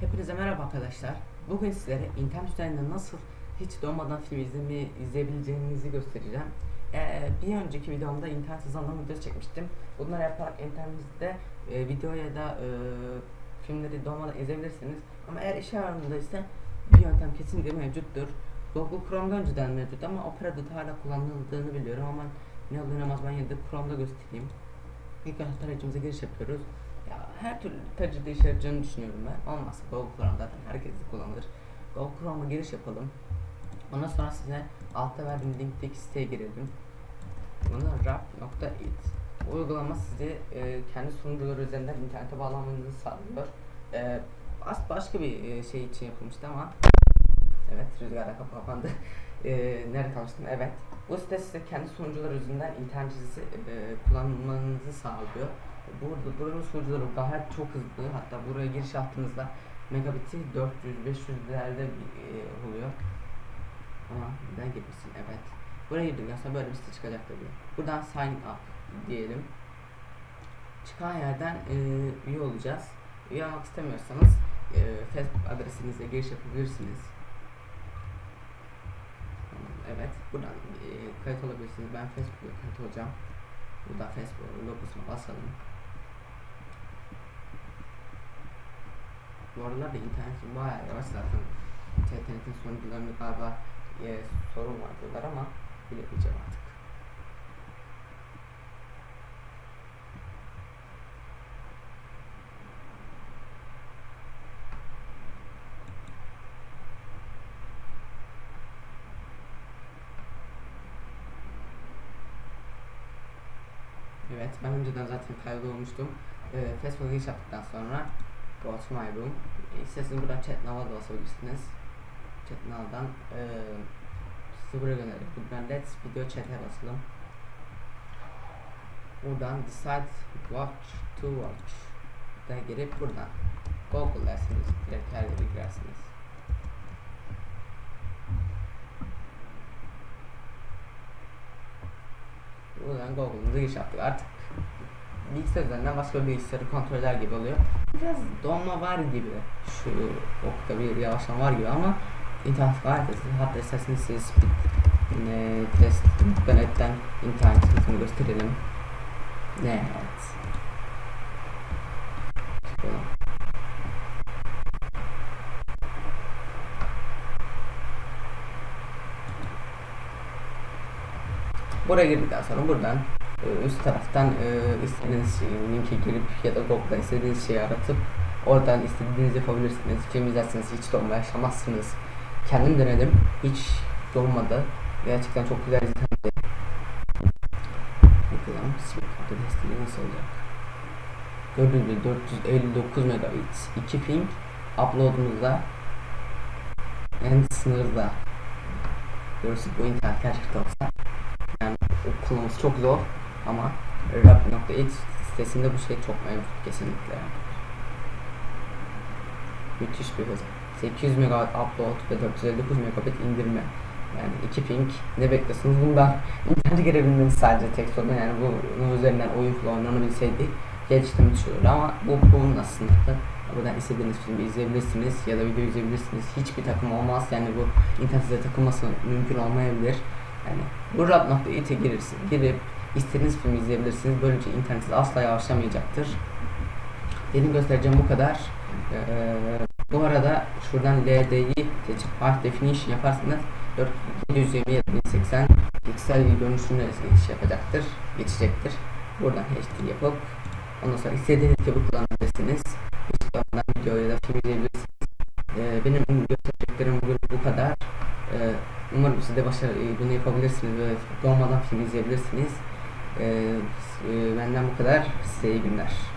Hepinize merhaba arkadaşlar. Bugün sizlere internet üzerinden nasıl hiç doğmadan film izlemeyi izleyebileceğinizi göstereceğim. Ee, bir önceki videomda internet hızlanma videosu çekmiştim. Bunları yaparak internetinizde e, video ya da e, filmleri doğmadan izleyebilirsiniz. Ama eğer iş ise bir yöntem kesinlikle mevcuttur. Google Chrome'da önceden mevcut ama Opera'da hala kullanıldığını biliyorum ama ne olmaz ben yine de Chrome'da göstereyim. İlk önce tarayıcımıza giriş yapıyoruz. Her türlü tercihde işe yarayacağını düşünüyorum ben. Olmazsa Google Chrome zaten herkes kullanır. Google Chrome'a giriş yapalım. Ondan sonra size altta verdiğim linkteki siteye girelim. Buna rap.it Uygulama sizi e, kendi sunucuları üzerinden internete bağlanmanızı sağlıyor. E, as başka bir e, şey için yapılmıştı ama Evet rüzgarda kapı kapandı. E, nerede kalmıştım? Evet. Bu site size kendi sunucular üzerinden internetinizi e, kullanmanızı sağlıyor. Burada buranın sunucuları gayet çok hızlı. Hatta buraya giriş yaptığınızda megabiti 400-500'lerde e, oluyor. Ama neden girmişsin? Evet. Buraya girdikten sonra böyle bir site çıkacak tabii. Buradan sign up diyelim. Çıkan yerden e, üye olacağız. Üye olmak istemiyorsanız e, Facebook adresinizle giriş yapabilirsiniz. Evet, buradan e, kayıt olabilirsiniz. Ben Facebook'ta kayıt olacağım. Burada Facebook logosuna basalım. Bu aralar da internetim bayağı yavaş zaten. İnternetin sonuçlarında galiba e, sorun var diyorlar ama bilemeyeceğim artık. Evet, ben önceden zaten kaydolmuştum. Ee, Facebook'a giriş yaptıktan sonra Go to my room. İsterseniz buradan chat now'a da basabilirsiniz. Chat now'dan e, buraya gönderdik. Buradan let's video chat'e basalım. Buradan decide watch to watch da girip buradan Google dersiniz. Direkt her yere girersiniz. Buradan Google'ımıza giriş yaptık. Artık bilgisayar üzerinden başka bilgisayarı kontrol eder gibi oluyor. Biraz donma var gibi. Şu okta bir yavaşlama var gibi ama internet hızlı. Hatta isterseniz size speed e, test internetten internet hızını gösterelim. Evet. Çıkalım. Buraya girdikten sonra buradan üst taraftan e, istediğiniz şeyi, linke girip ya da Google'da istediğiniz şeyi aratıp oradan istediğiniz yapabilirsiniz. Film izlerseniz hiç donma yaşamazsınız. Kendim denedim. Hiç donmadı. Gerçekten çok güzel izlendi. Bakalım sim kartı desteği nasıl olacak? Gördüğünüz gibi 459 megabit 2 ping upload'umuzda en sınırda görürsün bu internet gerçekten olsa yani kullanması çok zor ama rap.it sitesinde bu şey çok mevcut kesinlikle. Müthiş bir hız. 800 megabit upload ve 459 megabit indirme. Yani iki ping ne bekliyorsunuz? Bundan internete girebilmeniz sadece tek sorun. Yani bu bunun üzerinden oyun falan oynanabilseydi müthiş olurdu. Ama bu bunun aslında buradan istediğiniz filmi izleyebilirsiniz ya da video izleyebilirsiniz. Hiçbir takım olmaz. Yani bu internette takılması mümkün olmayabilir. Yani bu rap.it'e girirsin. Girip istediğiniz filmi izleyebilirsiniz böylece internetiniz asla yavaşlamayacaktır benim göstereceğim bu kadar ee, bu arada şuradan LD'yi seçip High Definition yaparsanız 720 1080 piksel bir görünüşüne geçiş yapacaktır, geçecektir. Buradan HD yapıp ondan sonra istediğiniz gibi kullanabilirsiniz. Bakmadan video ya da film izleyebilirsiniz. Ee, benim göstereceklerim bugün bu kadar. Ee, umarım siz de başarı e, bunu yapabilirsiniz ve doğmadan film izleyebilirsiniz. Ee, e, benden bu kadar. Size iyi günler.